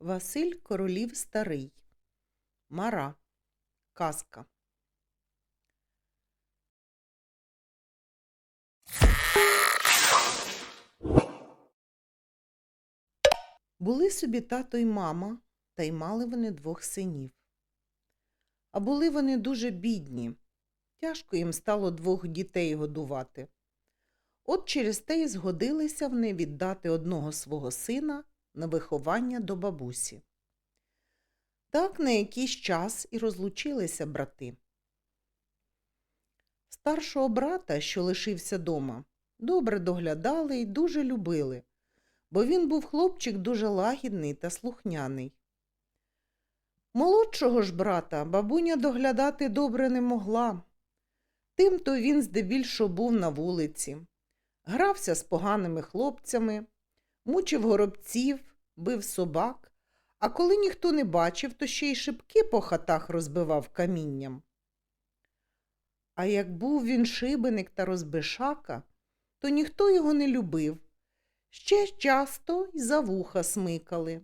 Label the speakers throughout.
Speaker 1: Василь Королів Старий. Мара. Казка. Були собі тато й мама, та й мали вони двох синів. А були вони дуже бідні. Тяжко їм стало двох дітей годувати. От через те й згодилися вони віддати одного свого сина на виховання до бабусі. Так на якийсь час і розлучилися брати. Старшого брата, що лишився дома, добре доглядали й дуже любили, бо він був хлопчик дуже лагідний та слухняний. Молодшого ж брата бабуня доглядати добре не могла. Тимто він здебільшого був на вулиці, грався з поганими хлопцями, мучив горобців, бив собак, а коли ніхто не бачив, то ще й шибки по хатах розбивав камінням. А як був він шибеник та розбишака, то ніхто його не любив, ще часто й за вуха смикали.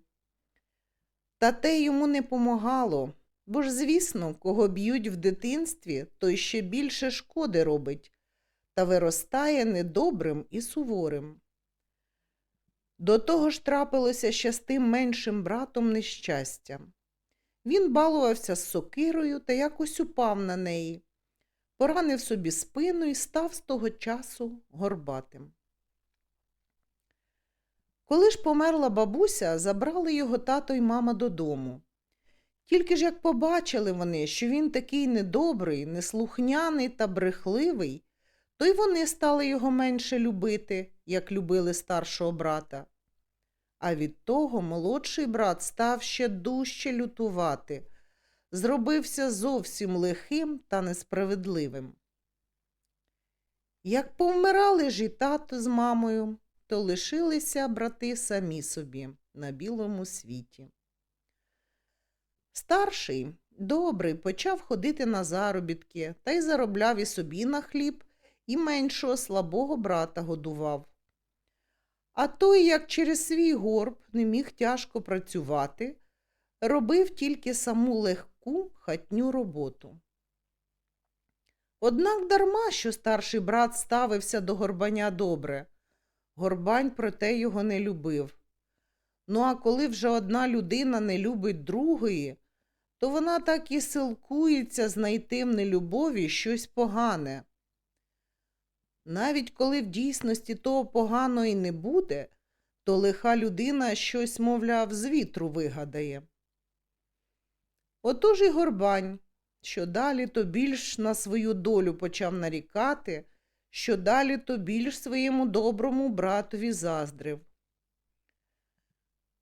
Speaker 1: Та те йому не помагало, бо ж, звісно, кого б'ють в дитинстві, той ще більше шкоди робить та виростає недобрим і суворим. До того ж трапилося ще з тим меншим братом нещастя. Він балувався з сокирою та якось упав на неї, поранив собі спину і став з того часу горбатим. Коли ж померла бабуся, забрали його тато й мама додому. Тільки ж як побачили вони, що він такий недобрий, неслухняний та брехливий, то й вони стали його менше любити, як любили старшого брата. А від того молодший брат став ще дужче лютувати, зробився зовсім лихим та несправедливим. Як повмирали ж і тато з мамою, то лишилися брати самі собі на білому світі. Старший, добрий, почав ходити на заробітки та й заробляв і собі на хліб, і меншого слабого брата годував. А той, як через свій горб не міг тяжко працювати, робив тільки саму легку хатню роботу. Однак дарма, що старший брат ставився до горбаня добре, горбань проте його не любив. Ну а коли вже одна людина не любить другої, то вона так і силкується знайти в нелюбові щось погане. Навіть коли в дійсності того поганого і не буде, то лиха людина щось, мовляв, з вітру вигадає. Отож і горбань, що далі то більш на свою долю почав нарікати, що далі то більш своєму доброму братові заздрив.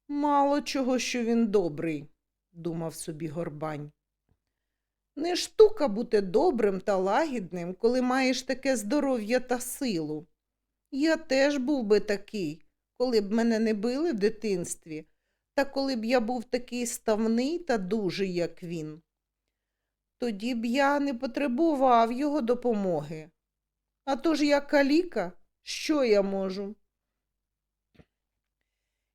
Speaker 1: Мало чого, що він добрий, думав собі горбань. Не штука бути добрим та лагідним, коли маєш таке здоров'я та силу. Я теж був би такий, коли б мене не били в дитинстві, та коли б я був такий ставний та дужий, як він. Тоді б я не потребував його допомоги. А то ж я каліка, що я можу?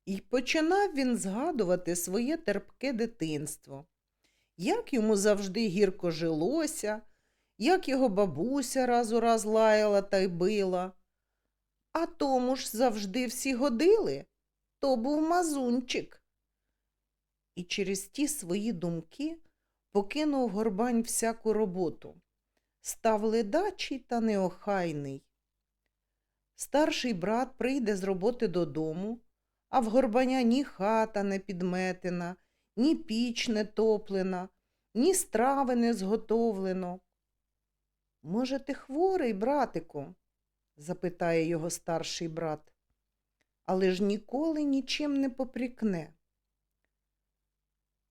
Speaker 1: І починав він згадувати своє терпке дитинство як йому завжди гірко жилося, як його бабуся раз у раз лаяла та й била. А тому ж завжди всі годили. То був мазунчик. І через ті свої думки покинув горбань всяку роботу, став ледачий та неохайний. Старший брат прийде з роботи додому, а в горбаня ні хата не підметена, ні піч не топлена, ні страви не зготовлено. Може, ти хворий, братику? запитає його старший брат, але ж ніколи нічим не попрікне.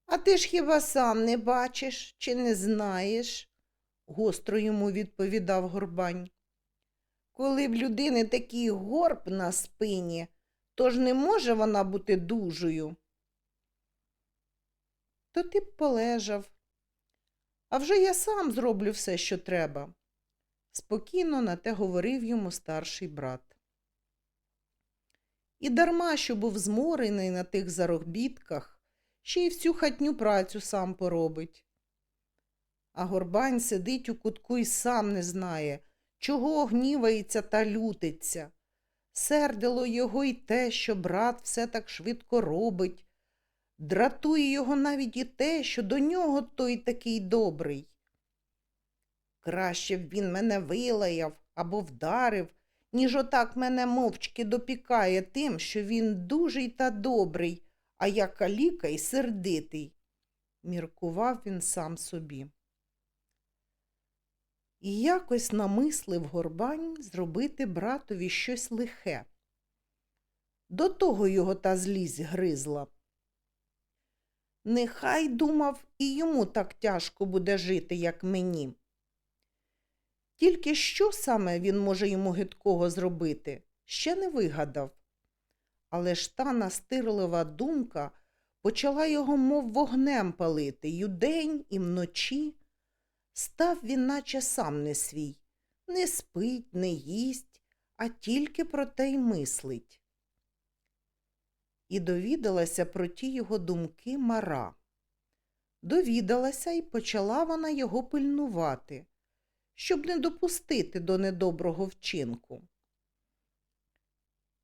Speaker 1: А ти ж хіба сам не бачиш чи не знаєш? гостро йому відповідав горбань. Коли в людини такий горб на спині, то ж не може вона бути дужою то ти б полежав. А вже я сам зроблю все, що треба. Спокійно на те говорив йому старший брат. І дарма, що був зморений на тих заробітках, ще й всю хатню працю сам поробить. А горбань сидить у кутку і сам не знає, чого гнівається та лютиться. Сердило його й те, що брат все так швидко робить. Дратує його навіть і те, що до нього той такий добрий. Краще б він мене вилаяв або вдарив, ніж отак мене мовчки допікає тим, що він дужий та добрий, а я каліка й сердитий, міркував він сам собі. І якось намислив горбань зробити братові щось лихе. До того його та злість гризла. Нехай думав, і йому так тяжко буде жити, як мені. Тільки що саме він може йому гидкого зробити, ще не вигадав. Але ж та настирлива думка почала його, мов вогнем палити, й удень, і вночі. Став він, наче сам не свій, не спить, не їсть, а тільки про те й мислить. І довідалася про ті його думки мара. Довідалася і почала вона його пильнувати, щоб не допустити до недоброго вчинку.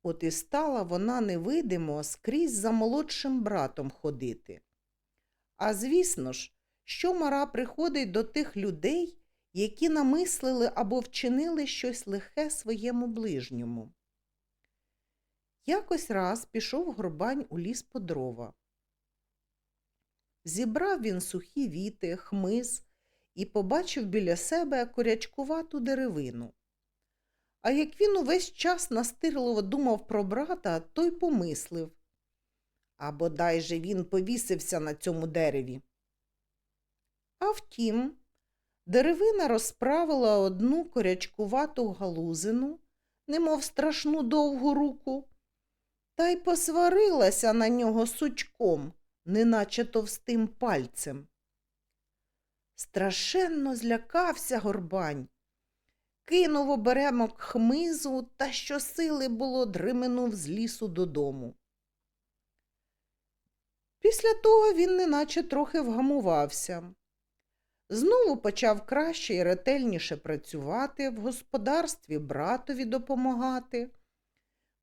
Speaker 1: От і стала вона невидимо скрізь за молодшим братом ходити. А звісно ж, що мара приходить до тих людей, які намислили або вчинили щось лихе своєму ближньому. Якось раз пішов горбань у ліс по дрова. Зібрав він сухі віти, хмиз і побачив біля себе корячкувату деревину. А як він увесь час настирливо думав про брата, то й помислив. А бодай же він повісився на цьому дереві. А втім, деревина розправила одну корячкувату галузину, немов страшну довгу руку, та й посварилася на нього сучком, неначе товстим пальцем. Страшенно злякався горбань, кинув оберемок хмизу та щосили було дриминув з лісу додому. Після того він неначе трохи вгамувався. Знову почав краще і ретельніше працювати, в господарстві братові допомагати.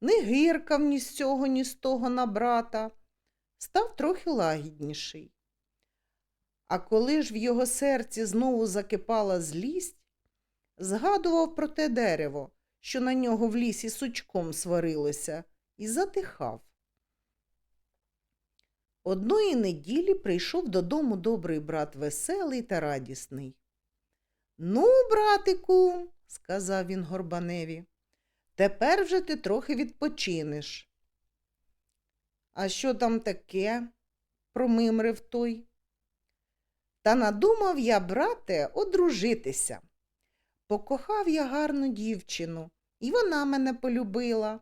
Speaker 1: Не гиркав ні з цього, ні з того на брата, став трохи лагідніший. А коли ж в його серці знову закипала злість, згадував про те дерево, що на нього в лісі сучком сварилося, і затихав. Одної неділі прийшов додому добрий брат веселий та радісний. Ну, братику, сказав він горбаневі, тепер вже ти трохи відпочинеш. А що там таке? промимрив той. Та надумав я, брате, одружитися. Покохав я гарну дівчину, і вона мене полюбила.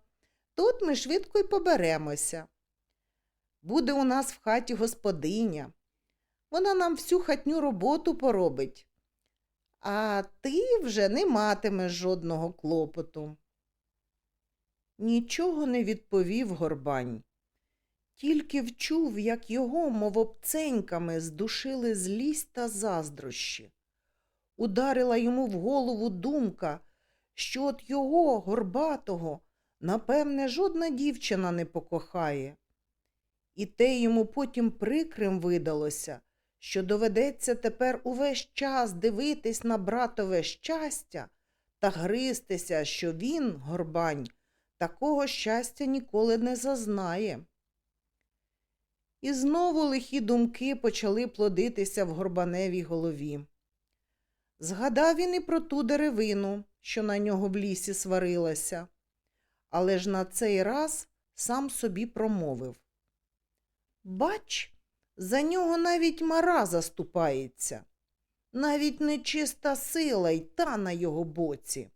Speaker 1: Тут ми швидко й поберемося. Буде у нас в хаті господиня. Вона нам всю хатню роботу поробить. А ти вже не матимеш жодного клопоту. Нічого не відповів горбань, тільки вчув, як його, мов обценьками, здушили злість та заздрощі. Ударила йому в голову думка, що от його, горбатого, напевне, жодна дівчина не покохає. І те йому потім прикрим видалося, що доведеться тепер увесь час дивитись на братове щастя та гристися, що він, горбань, такого щастя ніколи не зазнає. І знову лихі думки почали плодитися в горбаневій голові. Згадав він і про ту деревину, що на нього в лісі сварилася, але ж на цей раз сам собі промовив. Бач, за нього навіть мара заступається, навіть нечиста сила й та на його боці.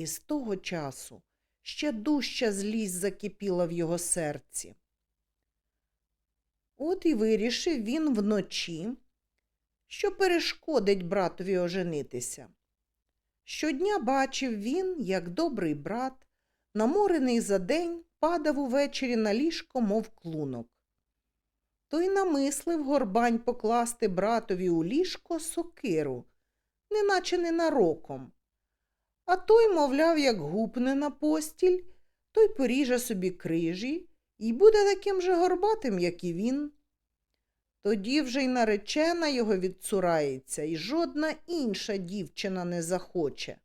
Speaker 1: І з того часу ще дужча злість закипіла в його серці. От і вирішив він вночі, що перешкодить братові оженитися. Щодня бачив він, як добрий брат, наморений за день, падав увечері на ліжко, мов клунок. то й намислив горбань покласти братові у ліжко сокиру, неначе ненароком. А той, мовляв, як гупне на постіль, той поріже собі крижі і буде таким же горбатим, як і він. Тоді вже й наречена його відцурається, і жодна інша дівчина не захоче.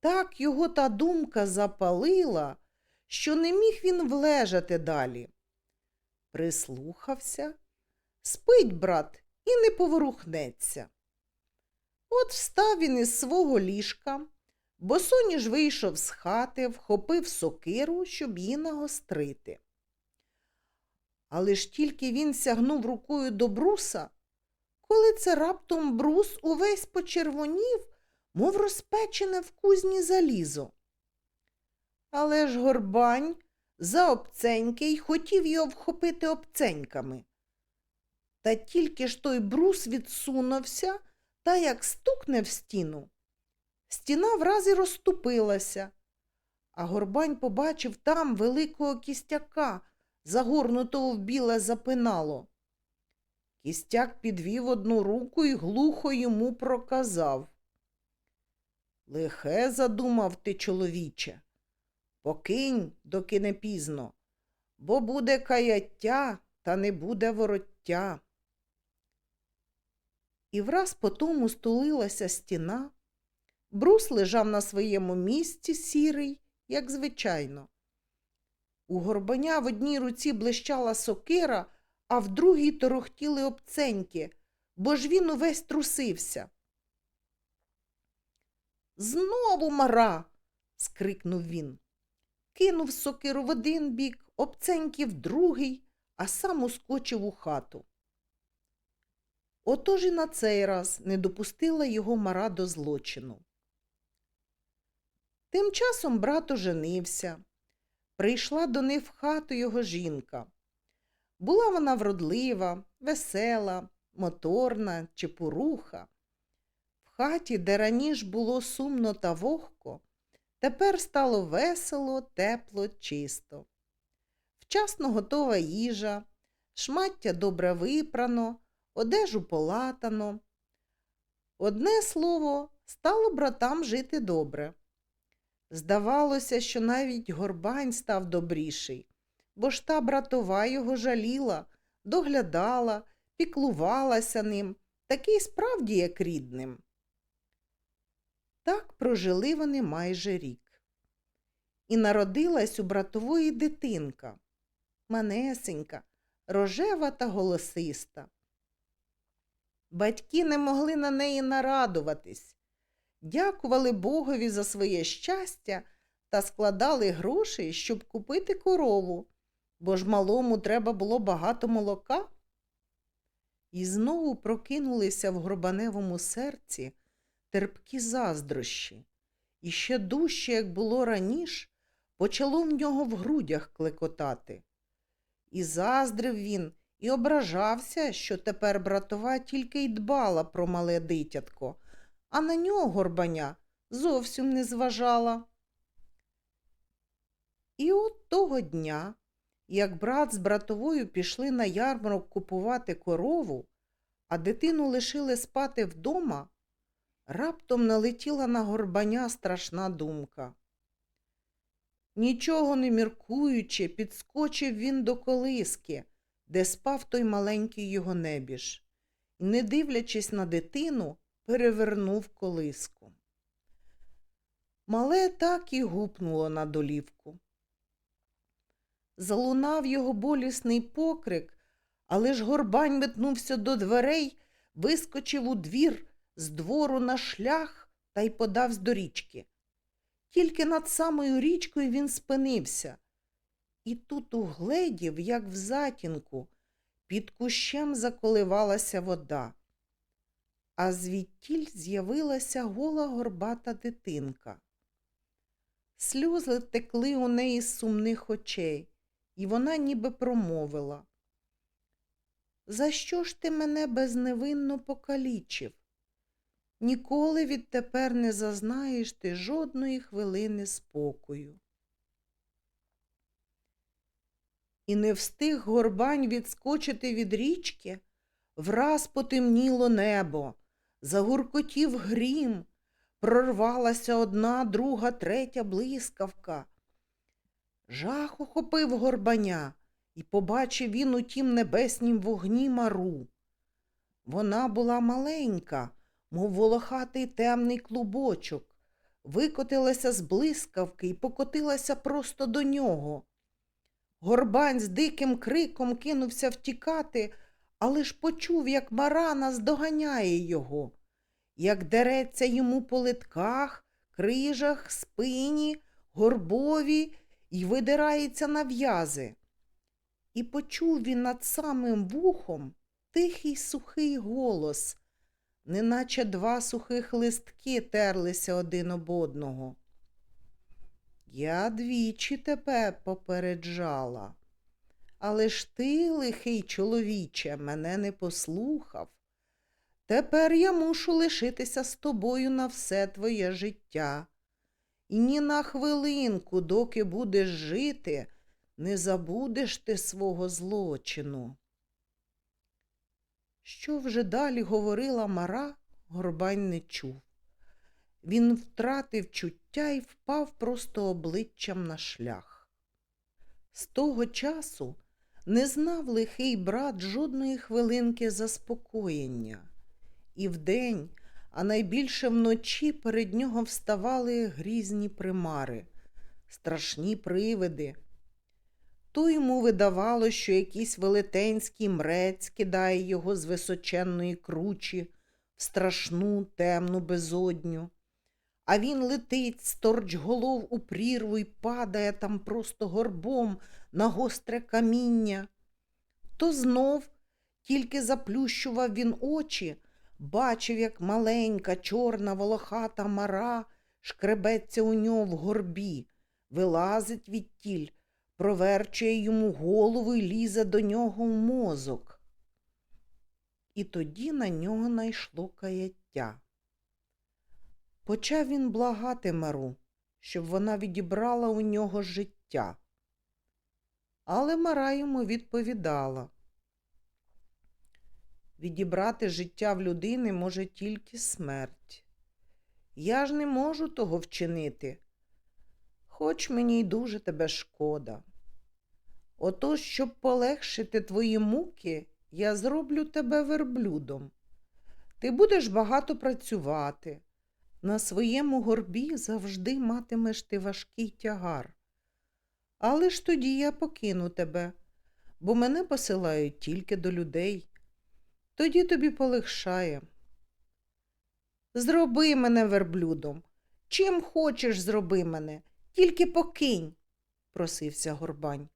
Speaker 1: Так його та думка запалила, що не міг він влежати далі. Прислухався, спить, брат, і не поворухнеться. От встав він із свого ліжка, босоніж вийшов з хати, вхопив сокиру, щоб її нагострити. Але ж тільки він сягнув рукою до бруса, коли це раптом брус увесь почервонів, мов розпечене в кузні залізо. Але ж горбань за обценьки хотів його вхопити обценьками. Та тільки ж той брус відсунувся та як стукне в стіну. Стіна враз і розступилася, а горбань побачив там великого кістяка, загорнутого в біле запинало. Кістяк підвів одну руку і глухо йому проказав. Лихе задумав ти, чоловіче, покинь, доки не пізно, бо буде каяття, та не буде вороття. І враз по тому стулилася стіна, брус лежав на своєму місці сірий, як звичайно. У горбаня в одній руці блищала сокира, а в другій торохтіли обценьки, бо ж він увесь трусився. Знову мара. скрикнув він. Кинув сокиру в один бік, обценьки в другий, а сам ускочив у хату. Отож і на цей раз не допустила його мара до злочину. Тим часом брат оженився. Прийшла до них в хату його жінка. Була вона вродлива, весела, моторна, чепуруха. В хаті, де раніше було сумно та вогко, тепер стало весело, тепло, чисто. Вчасно готова їжа, шмаття добре випрано, одежу полатано. Одне слово, стало братам жити добре. Здавалося, що навіть горбань став добріший, бо ж та братова його жаліла, доглядала, піклувалася ним, такий справді як рідним. Так прожили вони майже рік. І народилась у братової дитинка, манесенька, рожева та голосиста. Батьки не могли на неї нарадуватись, дякували Богові за своє щастя та складали гроші, щоб купити корову, бо ж малому треба було багато молока. І знову прокинулися в гробаневому серці терпкі заздрощі, і ще дужче, як було раніше, почало в нього в грудях клекотати. І заздрив він, і ображався, що тепер братова тільки й дбала про мале дитятко, а на нього горбаня зовсім не зважала. І от того дня, як брат з братовою пішли на ярмарок купувати корову, а дитину лишили спати вдома, раптом налетіла на горбаня страшна думка. Нічого не міркуючи, підскочив він до колиски, де спав той маленький його небіж, і, не дивлячись на дитину, перевернув колиску. Мале так і гупнуло на долівку. Залунав його болісний покрик, але ж горбань метнувся до дверей, вискочив у двір, з двору на шлях та й подавсь до річки. Тільки над самою річкою він спинився. І тут угледів, як в затінку, під кущем заколивалася вода, а звідтіль з'явилася гола горбата дитинка. Сльози текли у неї з сумних очей, і вона ніби промовила. За що ж ти мене безневинно покалічив? Ніколи відтепер не зазнаєш ти жодної хвилини спокою. І не встиг горбань відскочити від річки, враз потемніло небо, загуркотів грім, прорвалася одна, друга, третя блискавка. Жах охопив горбаня, і побачив він у тім небеснім вогні мару. Вона була маленька, мов волохатий темний клубочок, викотилася з блискавки і покотилася просто до нього. Горбань з диким криком кинувся втікати, але ж почув, як мара наздоганяє його, як дереться йому по литках, крижах, спині, горбові і видирається на в'язи. І почув він над самим вухом тихий сухий голос, неначе два сухих листки терлися один об одного. Я двічі тебе попереджала, але ж ти, лихий чоловіче, мене не послухав. Тепер я мушу лишитися з тобою на все твоє життя. І ні на хвилинку, доки будеш жити, не забудеш ти свого злочину. Що вже далі говорила Мара, Горбань не чув. Він втратив чуття і впав просто обличчям на шлях. З того часу не знав лихий брат жодної хвилинки заспокоєння. І вдень, а найбільше вночі перед нього вставали грізні примари, страшні привиди. То йому видавало, що якийсь велетенський мрець кидає його з височенної кручі в страшну темну безодню а він летить сторч голов у прірву і падає там просто горбом на гостре каміння. То знов тільки заплющував він очі, бачив, як маленька, чорна волохата мара шкребеться у нього в горбі, вилазить відтіль, проверчує йому голову і лізе до нього в мозок. І тоді на нього найшло каяття. Почав він благати Мару, щоб вона відібрала у нього життя. Але Мара йому відповідала. Відібрати життя в людини може тільки смерть. Я ж не можу того вчинити, хоч мені й дуже тебе шкода. Отож, щоб полегшити твої муки, я зроблю тебе верблюдом. Ти будеш багато працювати. На своєму горбі завжди матимеш ти важкий тягар. Але ж тоді я покину тебе, бо мене посилають тільки до людей. Тоді тобі полегшає. Зроби мене верблюдом. Чим хочеш, зроби мене, тільки покинь, просився горбань.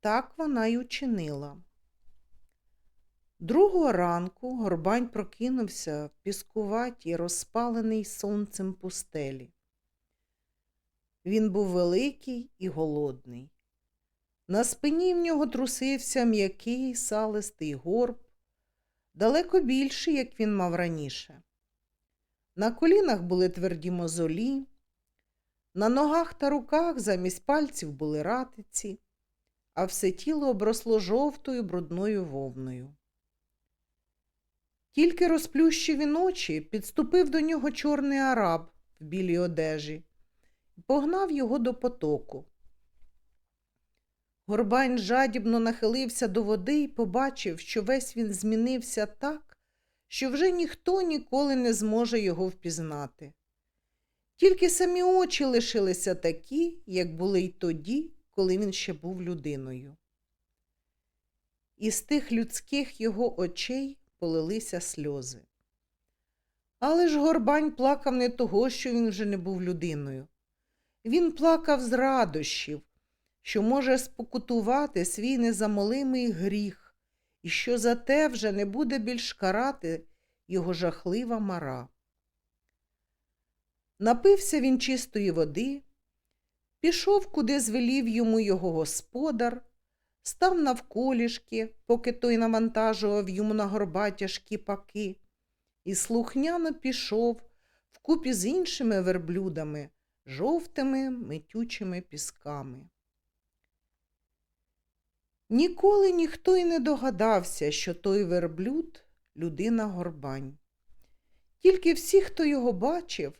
Speaker 1: Так вона й учинила. Другого ранку горбань прокинувся в піскуватій, розпалений сонцем пустелі. Він був великий і голодний. На спині в нього трусився м'який салистий горб, далеко більший, як він мав раніше. На колінах були тверді мозолі, на ногах та руках замість пальців були ратиці, а все тіло обросло жовтою брудною вовною. Тільки розплющив він очі, підступив до нього чорний араб в білій одежі і погнав його до потоку. Горбань жадібно нахилився до води і побачив, що весь він змінився так, що вже ніхто ніколи не зможе його впізнати. Тільки самі очі лишилися такі, як були й тоді, коли він ще був людиною. Із тих людських його очей полилися сльози. Але ж горбань плакав не того, що він вже не був людиною. Він плакав з радощів, що може спокутувати свій незамолимий гріх, і що за те вже не буде більш карати його жахлива мара. Напився він чистої води, пішов, куди звелів йому його господар, став навколішки, поки той навантажував йому на горба тяжкі паки, і слухняно пішов вкупі з іншими верблюдами, жовтими митючими пісками. Ніколи ніхто й не догадався, що той верблюд людина горбань. Тільки всі, хто його бачив,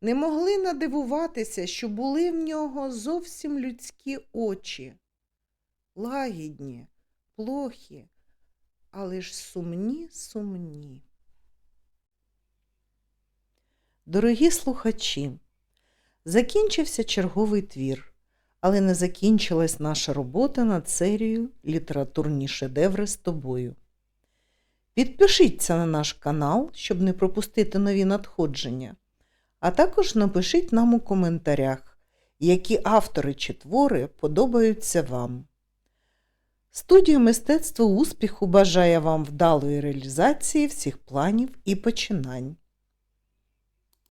Speaker 1: не могли надивуватися, що були в нього зовсім людські очі, лагідні, плохі, але ж сумні, сумні. Дорогі слухачі, закінчився черговий твір, але не закінчилась наша робота над серією Літературні шедеври з тобою. Підпишіться на наш канал, щоб не пропустити нові надходження, а також напишіть нам у коментарях, які автори чи твори подобаються вам. Студія мистецтва успіху бажає вам вдалої реалізації всіх планів і починань.